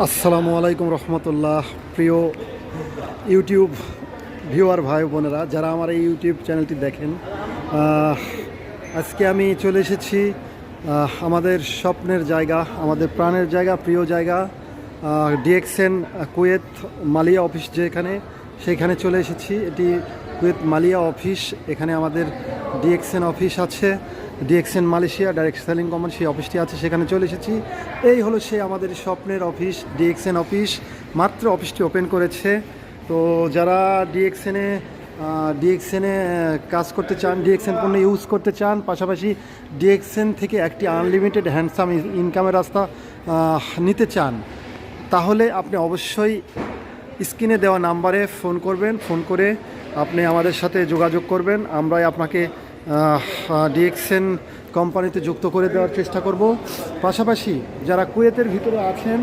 আসসালামু আলাইকুম রহমতুল্লাহ। প্রিয় ইউটিউব ভিউয়ার ভাই বোনেরা, যারা আমার এই ইউটিউব চ্যানেলটি দেখেন আজকে আমি চলে এসেছি আমাদের স্বপ্নের জায়গা, আমাদের প্রাণের জায়গা, প্রিয় জায়গা ডিএক্সএন কুয়েত মালিয়া অফিস যেখানে, সেখানে চলে এসেছি। এটি কুয়েত মালিয়া অফিস, এখানে আমাদের ডিএক্সএন অফিস আছে। DXN Malaysia, direct selling company সেই অফিসটি আছে, সেখানে চলে এসেছি। এই হলো সেই আমাদের স্বপ্নের অফিস, ডিএক্সএন অফিস। মাত্র অফিসটি ওপেন করেছে। তো যারা ডিএক্সএনে ডিএক্সএনে কাজ করতে চান, ডিএক্সএন পণ্য ইউজ করতে চান, পাশাপাশি ডিএক্সএন থেকে একটি আনলিমিটেড হ্যান্ডসাম ইনকামের রাস্তা নিতে চান, তাহলে আপনি অবশ্যই স্ক্রিনে দেওয়া নাম্বারে ফোন করবেন ফোন করে আপনি আমাদের সাথে যোগাযোগ করবেন। আমরাই আপনাকে ডিএক্সএন কোম্পানিতে যুক্ত করে দেওয়ার চেষ্টা করব। পাশাপাশি যারা কুয়েতের ভিতরে আছেন,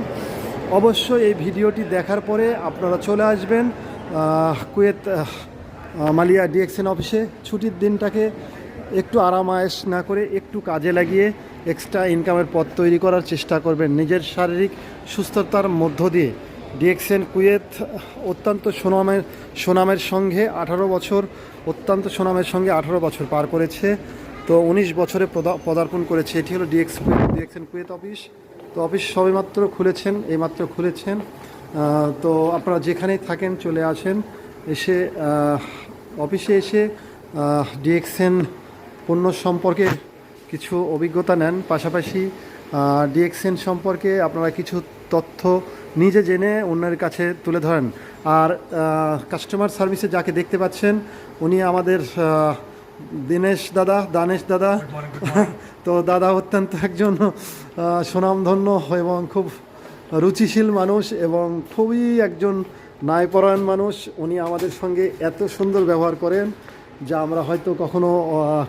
অবশ্যই এই ভিডিওটি দেখার পরে আপনারা চলে আসবেন কুয়েত মালিয়া ডিএক্সএন অফিসে। ছুটির দিনটাকে একটু আরামায়েশ না করে একটু কাজে লাগিয়ে এক্সট্রা ইনকামের পথ তৈরি করার চেষ্টা করবেন। নিজের শারীরিক সুস্থতার মধ্য দিয়ে। ডিএক্সএন কুয়েত অত্যন্ত সুনামের সুনামের সঙ্গে আঠারো বছর, অত্যন্ত সুনামের সঙ্গে আঠারো বছর পার করেছে। তো উনিশ বছরে পদা- পদার্পণ করেছে। এটি হলো ডিএক্স ডিএক্সএন কুয়েত অফিস। তো অফিস সবেমাত্র খুলেছেন, এইমাত্র খুলেছেন। তো আপনারা যেখানেই থাকেন চলে আসেন। এসে অফিসে এসে ডিএক্সএন পণ্য সম্পর্কে কিছু অভিজ্ঞতা নেন। পাশাপাশি ডিএক্সএন সম্পর্কে আপনারা কিছু তথ্য নিজে জেনে অন্যের কাছে তুলে ধরেন। আর কাস্টমার সার্ভিসে যাকে দেখতে পাচ্ছেন উনি আমাদের দিনেশ দাদা দানেশ দাদা। তো দাদা অত্যন্ত একজন সুনামধন্য এবং খুব রুচিশীল মানুষ এবং খুবই একজন ন্যায়পরায়ণ মানুষ। উনি আমাদের সঙ্গে এত সুন্দর ব্যবহার করেন যা আমরা হয়তো কখনো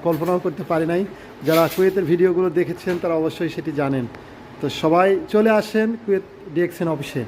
কল্পনাও করতে পারি নাই। যারা কুয়েতের ভিডিওগুলো দেখেছেন তারা অবশ্যই সেটি জানেন। তো সবাই চলে আসেন কুয়েত ডিএক্সএন অফিসে।